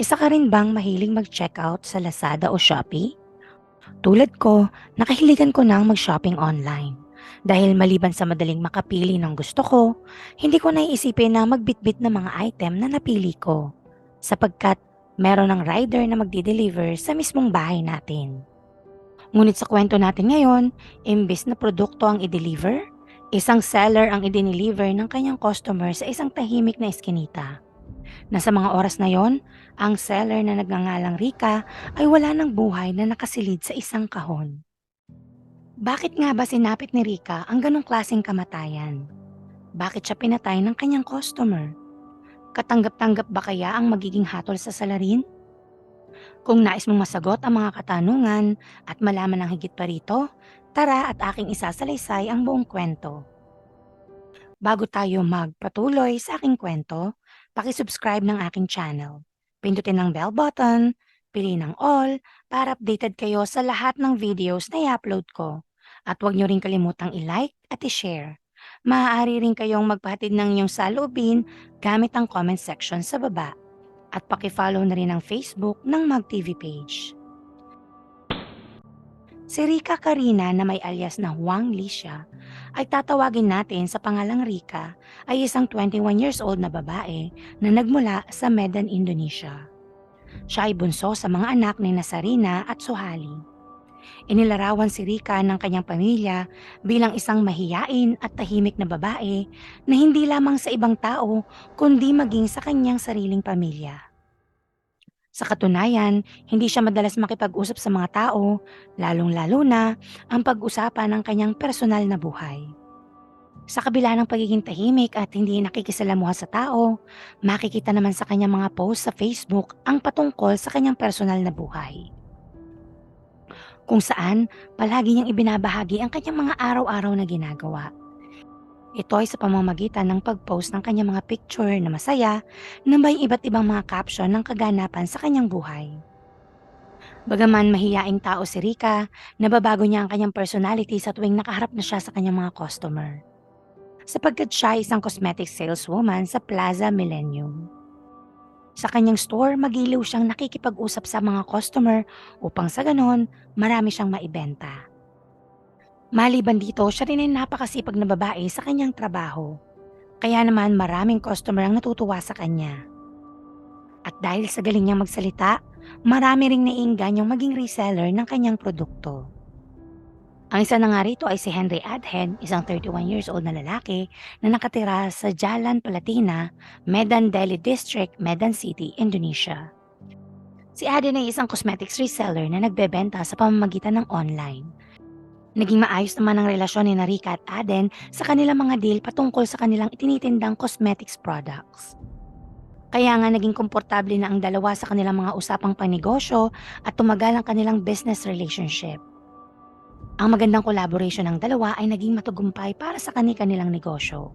Isa ka rin bang mahilig mag-checkout sa Lazada o Shopee? Tulad ko, nakahiligan ko nang mag-shopping online. Dahil maliban sa madaling makapili ng gusto ko, hindi ko naiisipin na magbitbit ng mga item na napili ko. Sapagkat meron ng rider na magdi-deliver sa mismong bahay natin. Ngunit sa kwento natin ngayon, imbes na produkto ang i-deliver, isang seller ang i-deliver ng kanyang customer sa isang tahimik na eskinita. Nasa mga oras na yon, ang seller na nagngangalang Rika ay wala ng buhay na nakasilid sa isang kahon. Bakit nga ba sinapit ni Rika ang ganong klaseng kamatayan? Bakit siya pinatay ng kanyang customer? Katanggap-tanggap ba kaya ang magiging hatol sa salarin? Kung nais mong masagot ang mga katanungan at malaman ng higit pa rito, tara at aking isasalaysay ang buong kwento. Bago tayo magpatuloy sa aking kwento, pakisubscribe ng aking channel. Pindutin ang bell button, piliin ang all para updated kayo sa lahat ng videos na i-upload ko. At huwag nyo rin kalimutang i-like at i-share. Maaari rin kayong magpahatid ng inyong saloobin gamit ang comment section sa baba. At pakifollow na rin ang Facebook ng MagTV page. Si Rika Karina na may alias na Huang Licia ay tatawagin natin sa pangalang Rika ay isang 21 years old na babae na nagmula sa Medan, Indonesia. Siya ay bunso sa mga anak ni Nasarina at Suhali. Inilarawan si Rika ng kanyang pamilya bilang isang mahiyain at tahimik na babae na hindi lamang sa ibang tao kundi maging sa kanyang sariling pamilya. Sa katunayan, hindi siya madalas makipag-usap sa mga tao, lalong-lalo na ang pag-usapan ng kanyang personal na buhay. Sa kabila ng pagiging tahimik at hindi nakikisalamuha sa tao, makikita naman sa kanyang mga post sa Facebook ang patungkol sa kanyang personal na buhay. Kung saan, palagi niyang ibinabahagi ang kanyang mga araw-araw na ginagawa. Ito ay sa pamamagitan ng pag-post ng kanyang mga picture na masaya na may iba't ibang mga caption ng kaganapan sa kanyang buhay. Bagaman mahiyaing tao si Rika, nababago niya ang kanyang personality sa tuwing nakaharap na siya sa kanyang mga customer. Sapagkat siya ay isang cosmetic saleswoman sa Plaza Millennium. Sa kanyang store, magiliw siyang nakikipag-usap sa mga customer upang sa ganon, marami siyang maibenta. Maliban dito, siya rin ay napakasipag na babae sa kanyang trabaho. Kaya naman maraming customer ang natutuwa sa kanya. At dahil sa galing niyang magsalita, marami ring naiingganyang maging reseller ng kanyang produkto. Ang isa na nga rito ay si Henry Adhen, isang 31 years old na lalaki na nakatira sa Jalan Palatina, Medan Delhi District, Medan City, Indonesia. Si Adhen ay isang cosmetics reseller na nagbebenta sa pamamagitan ng online. Naging maayos naman ang relasyon ni Narika at Aden sa kanilang mga deal patungkol sa kanilang itinitindang cosmetics products. Kaya nga naging komportable na ang dalawa sa kanilang mga usapang panegosyo at tumagal ang kanilang business relationship. Ang magandang collaboration ng dalawa ay naging matugumpay para sa kani-kanilang negosyo.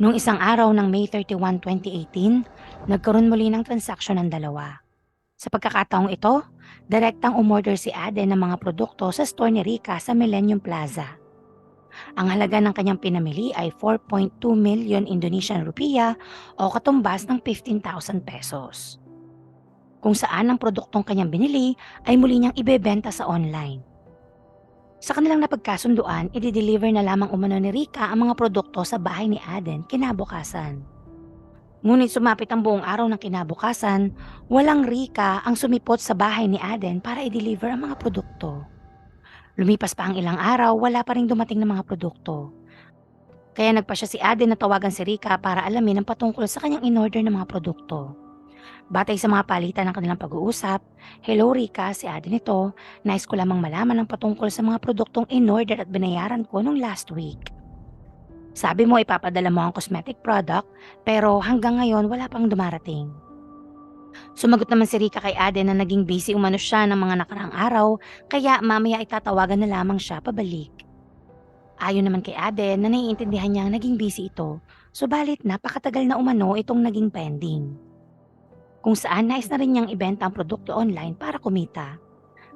Noong isang araw ng May 31, 2018, nagkaroon muli ng transaksyon ng dalawa. Sa pagkakataong ito, direktang umorder si Aden ng mga produkto sa store ni Rika sa Millennium Plaza. Ang halaga ng kanyang pinamili ay 4.2 million Indonesian rupiah o katumbas ng 15,000 pesos. Kung saan ang produktong kanyang binili ay muli niyang ibebenta sa online. Sa kanilang napagkasunduan, i-deliver na lamang umano ni Rika ang mga produkto sa bahay ni Aden kinabukasan. Ngunit sumapit ang buong araw ng kinabukasan, walang Rika ang sumipot sa bahay ni Aden para i-deliver ang mga produkto. Lumipas pa ang ilang araw, wala pa rin dumating ng mga produkto. Kaya nagpa siya si Aden na tawagan si Rika para alamin ang patungkol sa kanyang in-order ng mga produkto. Batay sa mga palitan ng kanilang pag-uusap, Hello Rika, si Aden ito, nais ko lamang malaman ang patungkol sa mga produktong in-order at binayaran ko nung last week. Sabi mo ipapadala mo ang cosmetic product pero hanggang ngayon wala pang dumarating. Sumagot naman si Rika kay Aden na naging busy umano siya ng mga nakarang araw kaya mamaya itatawagan na lamang siya pabalik. Ayon naman kay Aden na naiintindihan niya naging busy ito subalit napakatagal na umano itong naging pending. Kung saan nais na rin niyang ibenta ang produkto online para kumita.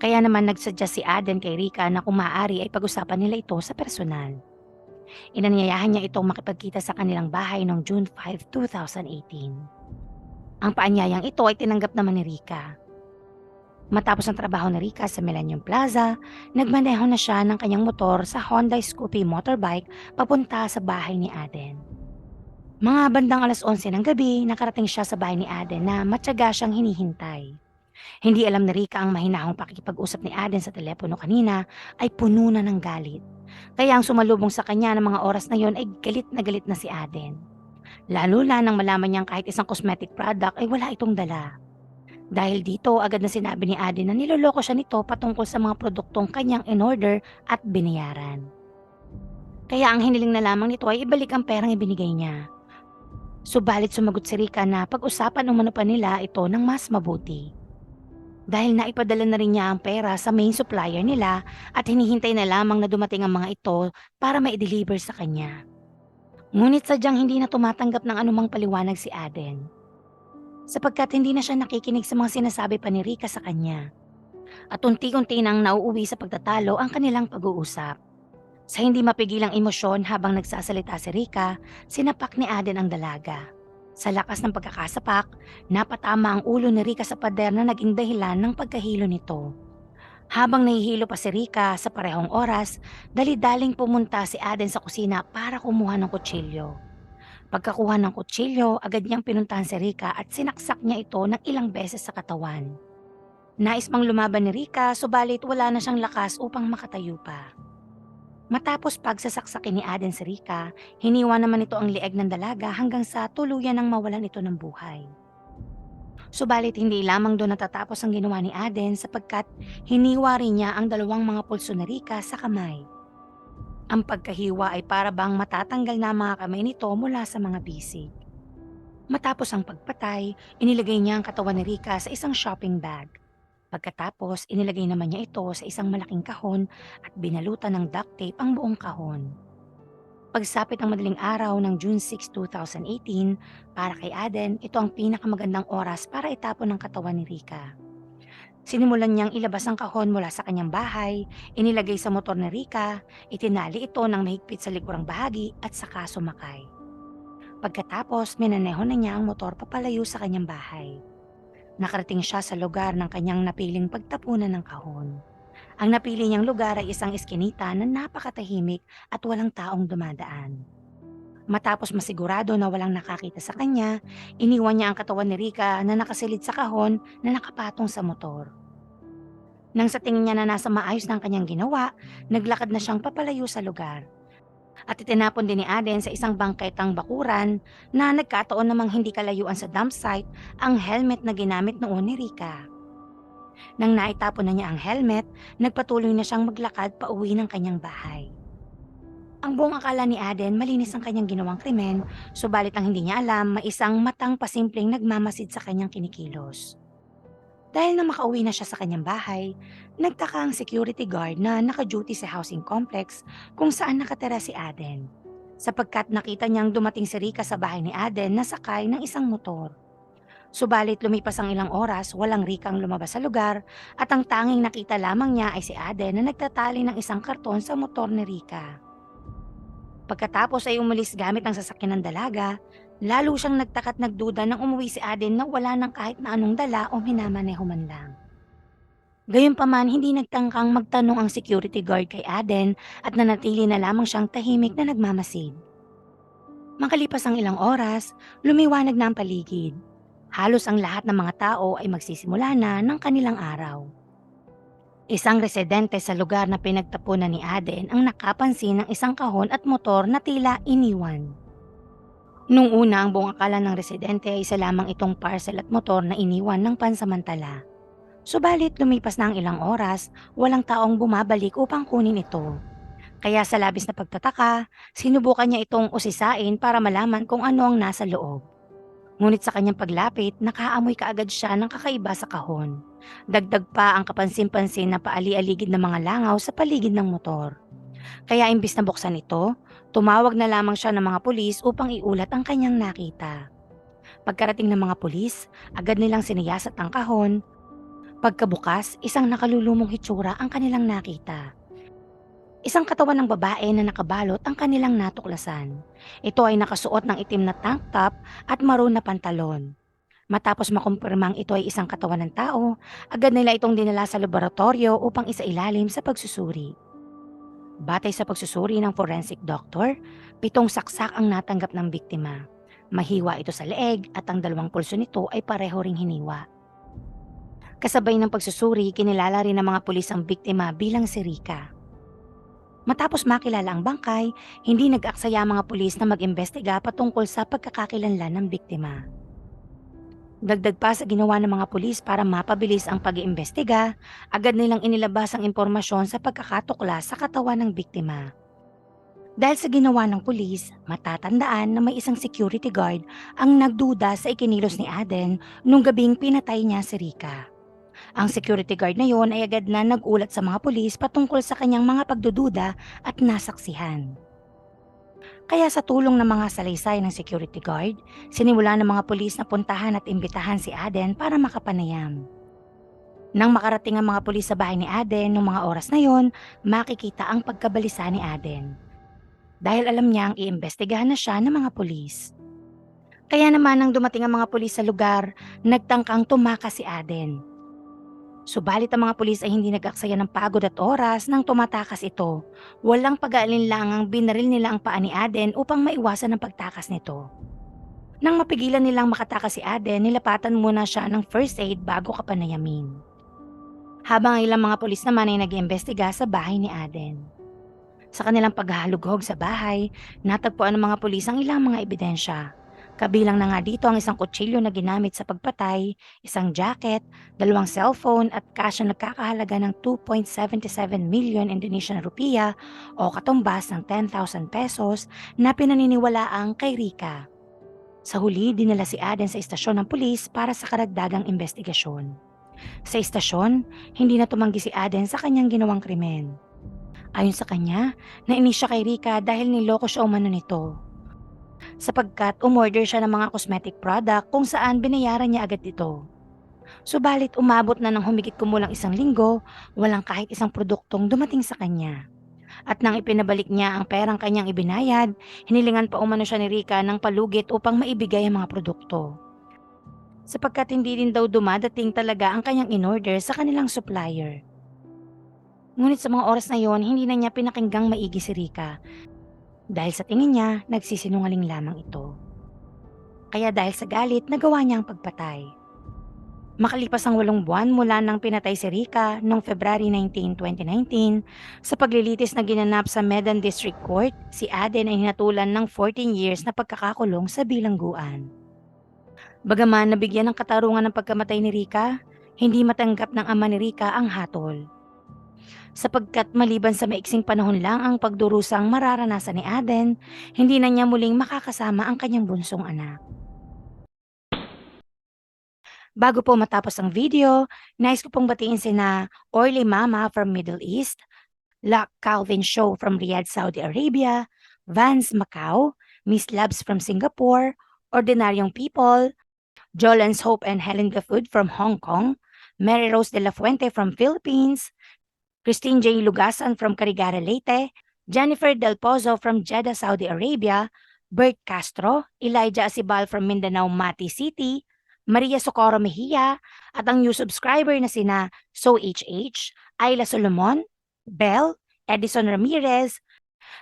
Kaya naman nagsuggest si Aden kay Rika na kung maaari ay pag-usapan nila ito sa personal. Inanyayahan niya itong makipagkita sa kanilang bahay noong June 5, 2018. Ang paanyayang ito ay tinanggap naman ni Rika. Matapos ang trabaho ni Rika sa Millennium Plaza, nagmaneho na siya ng kanyang motor sa Honda Scoopy motorbike papunta sa bahay ni Aden. Mga bandang alas 11 ng gabi, nakarating siya sa bahay ni Aden na matyaga siyang hinihintay. Hindi alam ni Rika ang mahinahong pakikipag-usap ni Aden sa telepono kanina ay puno na ng galit. Kaya ang sumalubong sa kanya ng mga oras na yon ay galit na galit na si Aden. Lalo na nang malaman niyang kahit isang cosmetic product ay wala itong dala. Dahil dito, agad na sinabi ni Aden na niloloko siya nito patungkol sa mga produktong kanyang in-order at binayaran. Kaya ang hiniling na lamang nito ay ibalik ang perang ibinigay niya. Subalit sumagot si Rika na pag-usapan umano pa nila ito ng mas mabuti. Dahil naipadala na rin niya ang pera sa main supplier nila at hinihintay na lamang na dumating ang mga ito para ma-deliver sa kanya. Ngunit sadyang hindi na tumatanggap ng anumang paliwanag si Aden sapagkat hindi na siya nakikinig sa mga sinasabi pa ni Rika sa kanya. At unti-unti nang nauuwi sa pagtatalo ang kanilang pag-uusap. Sa hindi mapigilang emosyon habang nagsasalita si Rika, sinapak ni Aden ang dalaga. Sa lakas ng pagkakasapak, napatama ang ulo ni Rika sa pader na naging dahilan ng pagkahilo nito. Habang nahihilo pa si Rika sa parehong oras, dali-daling pumunta si Aden sa kusina para kumuha ng kutsilyo. Pagkakuha ng kutsilyo, agad niyang pinuntahan si Rika at sinaksak niya ito ng ilang beses sa katawan. Nais mang lumaban ni Rika, subalit wala na siyang lakas upang makatayo pa. Matapos pagsasaksakin ni Aden si Rika, hiniwa naman ito ang lieg ng dalaga hanggang sa tuluyan ng mawalan ito ng buhay. Subalit hindi lamang doon natatapos ang ginawa ni Aden sapagkat hiniwa rin niya ang dalawang mga pulso ni Rika sa kamay. Ang pagkahiwa ay para bang matatanggal na ang mga kamay nito mula sa mga bisig. Matapos ang pagpatay, inilagay niya ang katawan ni Rika sa isang shopping bag. Pagkatapos, inilagay naman niya ito sa isang malaking kahon at binalutan ng duct tape ang buong kahon. Pagsapit ng madaling araw ng June 6, 2018, para kay Aden, ito ang pinakamagandang oras para itapon ang katawan ni Rika. Sinimulan niyang ilabas ang kahon mula sa kanyang bahay, inilagay sa motor ni Rika, itinali ito ng mahigpit sa likurang bahagi at saka sumakay. Pagkatapos, minaneho na niya ang motor papalayo sa kanyang bahay. Nakarating siya sa lugar ng kanyang napiling pagtapunan ng kahon. Ang napili niyang lugar ay isang eskinita na napakatahimik at walang taong dumadaan. Matapos masigurado na walang nakakita sa kanya, iniwan niya ang katawan ni Rika na nakasilid sa kahon na nakapatong sa motor. Nang sa tingin niya na nasa maayos ng kanyang ginawa, naglakad na siyang papalayo sa lugar. At itinapon din ni Aden sa isang bangketang bakuran na nagkataon namang hindi kalayuan sa dump site ang helmet na ginamit noon ni Rika. Nang naitapon na niya ang helmet, nagpatuloy na siyang maglakad pa uwi ng kanyang bahay. Ang buong akala ni Aden malinis ang kanyang ginawang krimen, subalit ang hindi niya alam may isang matang pasimpleng nagmamasid sa kanyang kinikilos. Dahil na makauwi na siya sa kanyang bahay, nagtaka ang security guard na naka-duty sa housing complex kung saan nakatira si Aden. Sapagkat nakita niyang dumating si Rika sa bahay ni Aden na sakay ng isang motor. Subalit lumipas ang ilang oras, walang Rikang lumabas sa lugar at ang tanging nakita lamang niya ay si Aden na nagtatali ng isang karton sa motor ni Rika. Pagkatapos ay umalis gamit ang sasakyan ng dalaga, lalo siyang nagtakat nagduda nang umuwi si Aden na wala ng kahit na anong dala o minamaneho man lang. Gayunpaman, hindi nagtangkang magtanong ang security guard kay Aden at nanatili na lamang siyang tahimik na nagmamasid. Makalipas ang ilang oras, lumiwanag na ang paligid. Halos ang lahat ng mga tao ay magsisimula na ng kanilang araw. Isang residente sa lugar na pinagtapunan ni Aden ang nakapansin ng isang kahon at motor na tila iniwan. Nung una ang buong akala ng residente ay isa lamang itong parcel at motor na iniwan ng pansamantala. Subalit lumipas na ang ilang oras, walang taong bumabalik upang kunin ito. Kaya sa labis na pagtataka, sinubukan niya itong usisain para malaman kung ano ang nasa loob. Ngunit sa kanyang paglapit, nakaamoy kaagad siya ng kakaiba sa kahon. Dagdag pa ang kapansin-pansin na paali-aligid ng mga langaw sa paligid ng motor. Kaya imbis na buksan ito, tumawag na lamang siya ng mga pulis upang iulat ang kanyang nakita. Pagkarating ng mga pulis, agad nilang siniyasat ang kahon. Pagkabukas, isang nakalulumong hitsura ang kanilang nakita. Isang katawan ng babae na nakabalot ang kanilang natuklasan. Ito ay nakasuot ng itim na tank top at maroon na pantalon. Matapos makumpirmang ito ay isang katawan ng tao, agad nila itong dinala sa laboratorio upang isailalim sa pagsusuri. Batay sa pagsusuri ng forensic doctor, pitong saksak ang natanggap ng biktima. Mahiwa ito sa leeg at ang dalawang pulso nito ay pareho ring hiniwa. Kasabay ng pagsusuri, kinilala rin ng mga pulis ang biktima bilang si Rika. Matapos makilala ang bangkay, hindi nag-aksaya ang mga pulis na mag-imbestiga patungkol sa pagkakakilanlan ng biktima. Dagdag pa sa ginawa ng mga pulis para mapabilis ang pag-iimbestiga, agad nilang inilabas ang impormasyon sa pagkakatukla sa katawan ng biktima. Dahil sa ginawa ng pulis, matatandaan na may isang security guard ang nagduda sa ikinilos ni Aden nung gabing pinatay niya si Rika. Ang security guard na yon ay agad na nagulat sa mga pulis patungkol sa kanyang mga pagdududa at nasaksihan. Kaya sa tulong ng mga salaysay ng security guard, sinimula ng mga pulis na puntahan at imbitahan si Aden para makapanayam. Nang makarating ang mga pulis sa bahay ni Aden noong mga oras na yon, makikita ang pagkabalisa ni Aden. Dahil alam niyang iimbestigahan na siya ng mga pulis. Kaya naman nang dumating ang mga pulis sa lugar, nagtangkang tumakas si Aden. Subalit ang mga pulis ay hindi nag-aksaya ng pagod at oras nang tumatakas ito. Walang pag-aalinlangang binaril nila ang paa ni Aden upang maiwasan ang pagtakas nito. Nang mapigilan nilang makatakas si Aden, nilapatan muna siya ng first aid bago kapanayamin. Habang ang ilang mga pulis naman ay nag-iimbestiga sa bahay ni Aden. Sa kanilang paghahalughog sa bahay, natagpuan ng mga pulis ang ilang mga ebidensya. Kabilang na nga dito ang isang kutsilyo na ginamit sa pagpatay, isang jacket, dalawang cellphone at cash na nagkakahalaga ng 2.77 million Indonesian rupiah o katumbas ng 10,000 pesos na pinaniniwalaang kay Rika. Sa huli, dinala si Aden sa istasyon ng pulis para sa karagdagang investigasyon. Sa istasyon, hindi na tumanggi si Aden sa kanyang ginawang krimen. Ayon sa kanya, nainis siya kay Rika dahil niloko siya umano nito sapagkat umorder siya ng mga cosmetic product kung saan binayaran niya agad ito. Subalit umabot na ng humigit kumulang isang linggo, walang kahit isang produktong dumating sa kanya. At nang ipinabalik niya ang perang kanyang ibinayad, hinilingan pa umano siya ni Rika ng palugit upang maibigay ang mga produkto. Sapagkat hindi din daw dumadating talaga ang kanyang in-order sa kanilang supplier. Ngunit sa mga oras na yon, hindi na niya pinakinggang maigi si Rika dahil sa tingin niya, nagsisinungaling lamang ito. Kaya dahil sa galit, nagawa niya ang pagpatay. Makalipas ang walong buwan mula nang pinatay si Rika noong February 19, 2019, sa paglilitis na ginanap sa Medan District Court, si Aden ay hinatulan ng 14 years na pagkakakulong sa bilangguan. Bagaman nabigyan ng katarungan ng pagkamatay ni Rika, hindi matanggap ng ama ni Rika ang hatol sapagkat maliban sa maiksing panahon lang ang pagdurusang mararanasan ni Aden, hindi na niya muling makakasama ang kanyang bunsong anak. Bago po matapos ang video, nais ko pong batiin sina Orly Mama from Middle East, La Calvin Show from Riyadh, Saudi Arabia, Vance Macau, Miss Labs from Singapore, Ordinaryong People, Jolen's Hope and Helen Gafood from Hong Kong, Mary Rose de la Fuente from Philippines, Christine J. Lugasan from Carigara, Leyte, Jennifer Del Pozo from Jeddah, Saudi Arabia, Bert Castro, Elijah Asibal from Mindanao, Mati City, Maria Socorro Mejia, at ang new subscriber na sina So HH, Ayla Solomon, Bell, Edison Ramirez,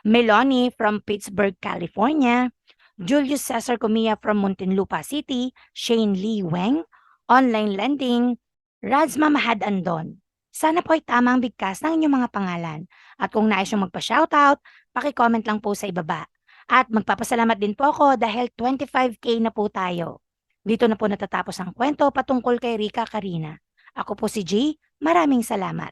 Melanie from Pittsburgh, California, Julius Cesar Comia from Muntinlupa City, Shane Lee Weng, Online Lending, Razma Mahad Andon. Sana po ay tamang bigkas ng inyong mga pangalan. At kung nais yung magpa-shoutout, paki-comment lang po sa ibaba. At magpapasalamat din po ako dahil 25k na po tayo. Dito na po natatapos ang kwento patungkol kay Rika Karina. Ako po si G. Maraming salamat.